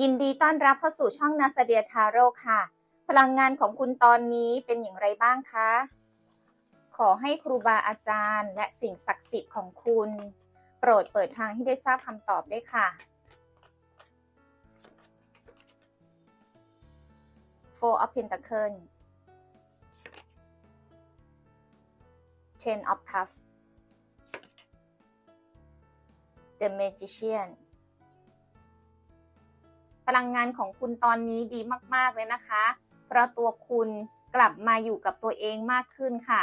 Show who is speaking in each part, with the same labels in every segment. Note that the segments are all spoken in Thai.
Speaker 1: ยินดีต้อนรับเข้าสู่ช่องนาสเดียทาโร่ค่ะ พลังงานของคุณตอนนี้เป็นอย่างไรบ้างคะ ขอให้ครูบาอาจารย์ และสิ่งศักดิ์สิทธิ์ของคุณ โปรดเปิดทางให้ได้ทราบคำตอบด้วยค่ะ Four of Pentacles Ten of Cups The Magician พลังงานของคุณตอนนี้ดีมากๆเลยนะคะ เพราะตัวคุณกลับมาอยู่กับตัวเองมากขึ้นค่ะ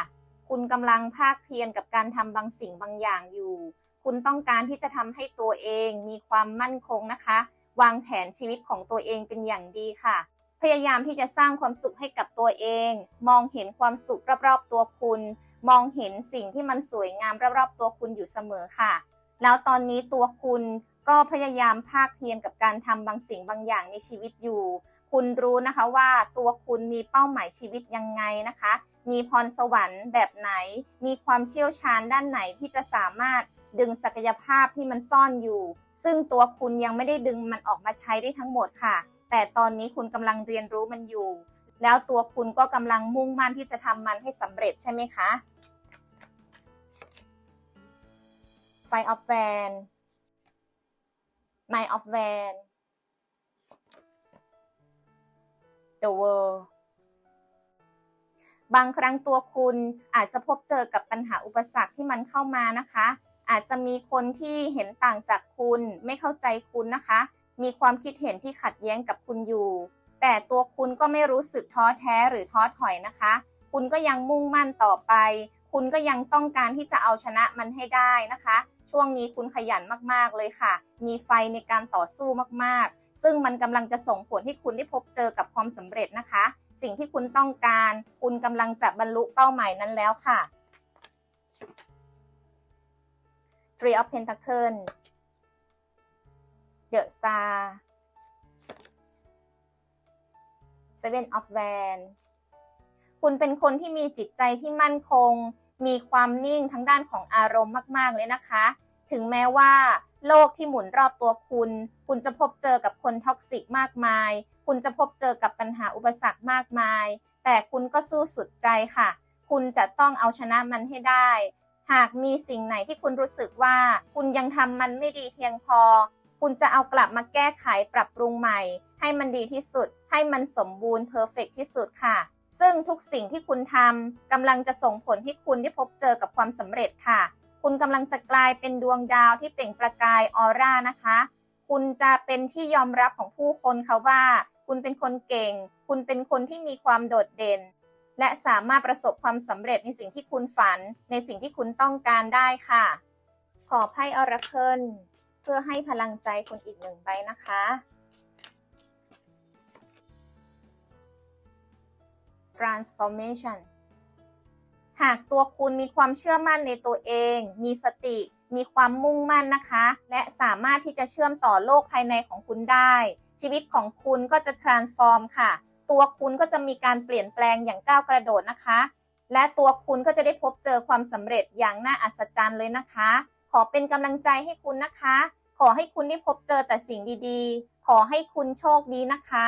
Speaker 1: คุณกำลังภาคเพียรกับการทำบางสิ่งบางอย่างอยู่ คุณต้องการที่จะทำให้ตัวเองมีความมั่นคงนะคะ วางแผนชีวิตของตัวเองเป็นอย่างดีค่ะ พยายามที่จะสร้างความสุขให้กับตัวเอง มองเห็นความสุขรอบๆตัวคุณ มองเห็นสิ่งที่มันสวยงามรอบๆตัวคุณอยู่เสมอค่ะ แล้วตอนนี้ตัวคุณก็พยายามภาคเพียรกับการทำบางสิ่งบางอย่างในชีวิตอยู่ คุณรู้นะคะว่าตัวคุณมีเป้าหมายชีวิตยังไงนะคะ มีพรสวรรค์แบบไหน มีความเชี่ยวชาญด้านไหนที่จะสามารถดึงศักยภาพที่มันซ่อนอยู่ ซึ่งตัวคุณยังไม่ได้ดึงมันออกมาใช้ได้ทั้งหมดค่ะ แต่ตอนนี้คุณกำลังเรียนรู้มันอยู่ แล้วตัวคุณก็กำลังมุ่งมั่นที่จะทำมันให้สำเร็จใช่ไหมคะ Five of Wands Nine of Wands The World บางครั้งตัวคุณอาจจะพบเจอกับปัญหาอุปสรรคที่มันเข้ามานะคะ อาจจะมีคนที่เห็นต่างจากคุณไม่เข้าใจคุณนะคะ มีความคิดเห็นที่ขัดแย้งกับคุณอยู่ แต่ตัวคุณก็ไม่รู้สึกท้อแท้หรือท้อถอยนะคะ คุณก็ยังมุ่งมั่นต่อไป คุณก็ยังต้องการที่จะเอาชนะมันให้ได้นะคะ ช่วงนี้คุณขยันมากๆเลยค่ะ มีไฟในการต่อสู้มากๆ ซึ่งมันกำลังจะส่งผลให้คุณได้พบเจอกับความสำเร็จนะคะ สิ่งที่คุณต้องการ คุณกำลังจะบรรลุเป้าหมายนั้นแล้วค่ะ Three of Pentacles The Star Seven of Wands คุณเป็นคนที่มีจิตใจที่มั่นคง มีความนิ่งทั้งด้านของอารมณ์มาก ๆ เลยนะคะ ถึงแม้ว่าโลกที่หมุนรอบตัวคุณ คุณจะพบเจอกับคนท็อกซิกมากมาย คุณจะพบเจอกับปัญหาอุปสรรคมากมาย แต่คุณก็สู้สุดใจค่ะ คุณจะต้องเอาชนะมันให้ได้ หากมีสิ่งไหนที่คุณรู้สึกว่า คุณยังทำมันไม่ดีเพียงพอ คุณจะเอากลับมาแก้ไขปรับปรุงใหม่ ให้มันดีที่สุด ให้มันสมบูรณ์เพอร์เฟกที่สุดค่ะ ซึ่งทุกสิ่งที่คุณทำกำลังจะส่งผลให้คุณได้พบเจอกับความสำเร็จค่ะ คุณกำลังจะกลายเป็นดวงดาวที่เปล่งประกายออร่านะคะ คุณจะเป็นที่ยอมรับของผู้คนเขาว่า คุณเป็นคนเก่ง คุณเป็นคนที่มีความโดดเด่น และสามารถประสบความสำเร็จในสิ่งที่คุณฝัน ในสิ่งที่คุณต้องการได้ค่ะ ขอไพ่ออราเคิลเพื่อให้พลังใจคุณอีกหนึ่งใบนะคะ transformation หากตัวคุณมีความเชื่อมั่นในตัวเอง มีสติ มีความมุ่งมั่นนะคะ และสามารถที่จะเชื่อมต่อโลกภายในของคุณได้ ชีวิตของคุณก็จะ transform ค่ะ ตัวคุณก็จะมีการเปลี่ยนแปลงอย่างก้าวกระโดดนะคะ และตัวคุณก็จะได้พบเจอความสำเร็จอย่างน่าอัศจรรย์เลยนะคะ ขอเป็นกำลังใจให้คุณนะคะ ขอให้คุณได้พบเจอแต่สิ่งดีๆ ขอให้คุณโชคดีนะคะ